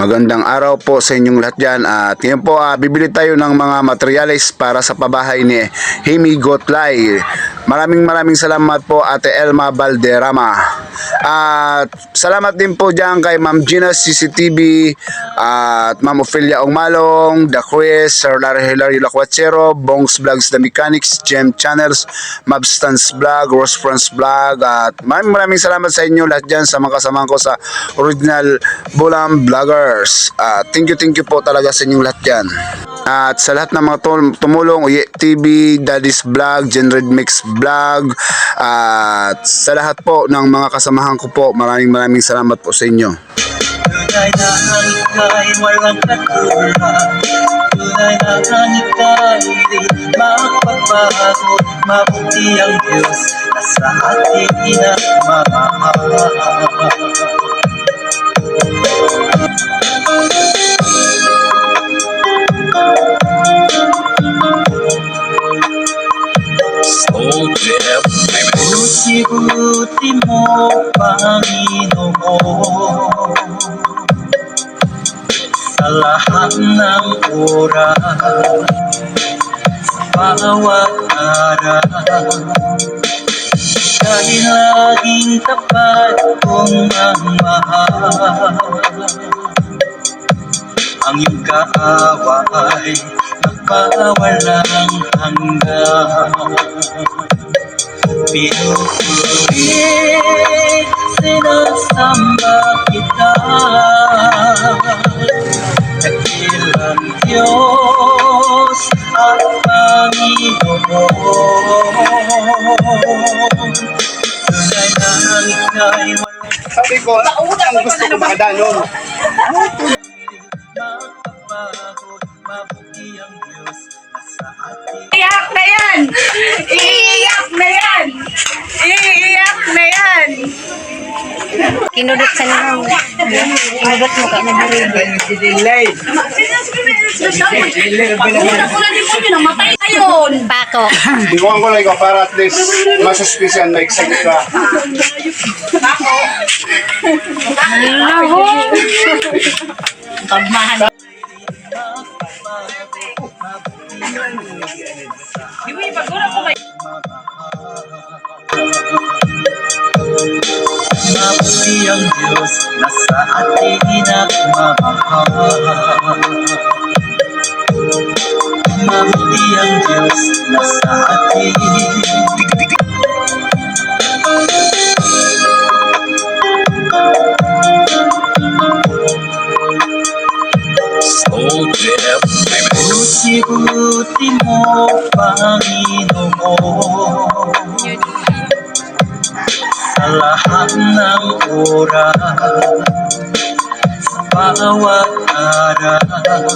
Magandang araw po sa inyong lahat dyan at ngayon po ah, bibili tayo ng mga materials para sa pabahay ni Himi Gotlay. Maraming maraming salamat po Ate Elma Valderrama. At salamat din po dyan kay Ma'am Gina CCTV at Ma'am Ophelia Ongmalong, The Quiz, Sir Larry Hilario Lacuachero, Bongs Vlogs The Mechanics, Gem Channels, Mabstans Vlog, Rose Friends Vlog at maraming maraming salamat sa inyo lahat dyan sa mga kasamahan ko sa original Bulam Vloggers. Ah, thank you, thank you po talaga sa inyong lahat dyan. At sa lahat ng mga tum- tumulong, Uye TV, Daddy's Vlog, Genred Mix Vlog, at sa lahat po ng mga kasamahan ko po, maraming maraming salamat po sa inyo. Tunay na ang ika'y walang katulad Tunay na ang ika'y di magpapago Mabuti ang Diyos na ating inagmamahal Buti-buti mo, Panginoon Sa lahat ng oras Sa bawat araw Dahil laging tapat kong magmahal Ang iyong kaawa ay nagpawalang hanggan Pinupuri, sinasamba kita Dakilang Diyos at Panginoon Tunay na ika'y Sabi ko, ang gusto ko makadanon. Mabuti ang Diyos sa ating Iyak na yan! Iiyak na yan! Kinudot sa nang kinudot mo ka na Delay. Bako. Ikuhan ko lang ikaw para at least masuspicion na excited ka. Pagmahan. Na sa ating inagmamahal Mabuti ang Diyos na sa ating Buti-buti mo, Panginoon Sa lahat ng oras Sa bawat araw.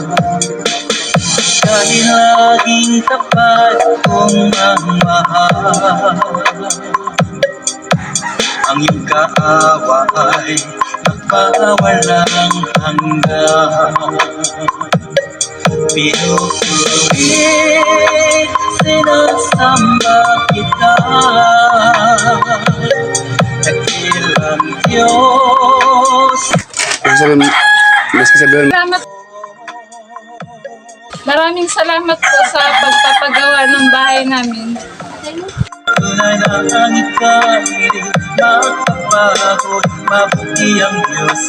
Dahil laging tapat kong magmahal Ang iyong kaawa ay nagpawalang hanggan Pinupuri, sinasamba kita Dakilang Diyos Ibig sabihin, maski sabihin, Salamat. Maraming salamat po sa pagpapagawa ng bahay namin. Tunay na ang magpapagod Mabuti ang Diyos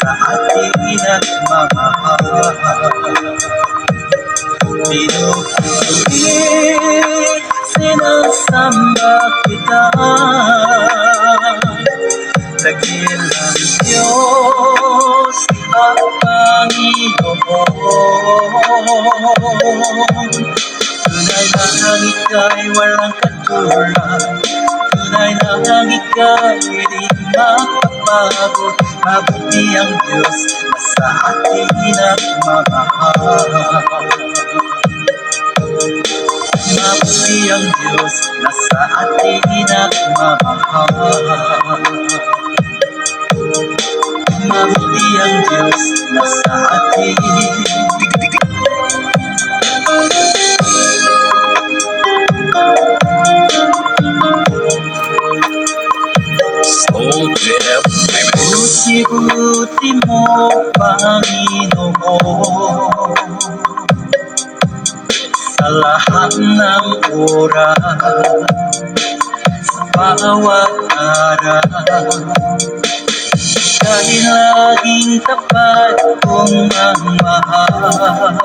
sa ating inagmamahal Pinupuri, sinasamba kita Tunay na ang ika'y walang katulad Tunay na ang ika'y di makapagod Mabuti ang Diyos na sa ating inagmamahal Mabuti ang Diyos na sa ating inagmamahal Buti Ikabuti mo, Panginoon. Sa lahat ng oras Sa bawat araw Dahil laging tapat kong mamahal.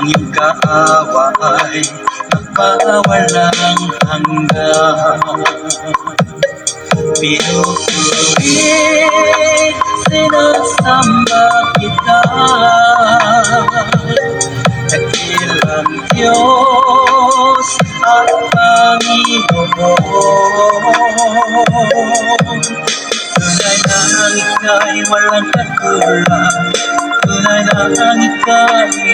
Ang iyong kaaway Nakawalang hanggan Pinupuri, sinasamba kita Dakilang Diyos at Panginoon Tunay na ang ika'y walang katulad Tunay na ang ika'y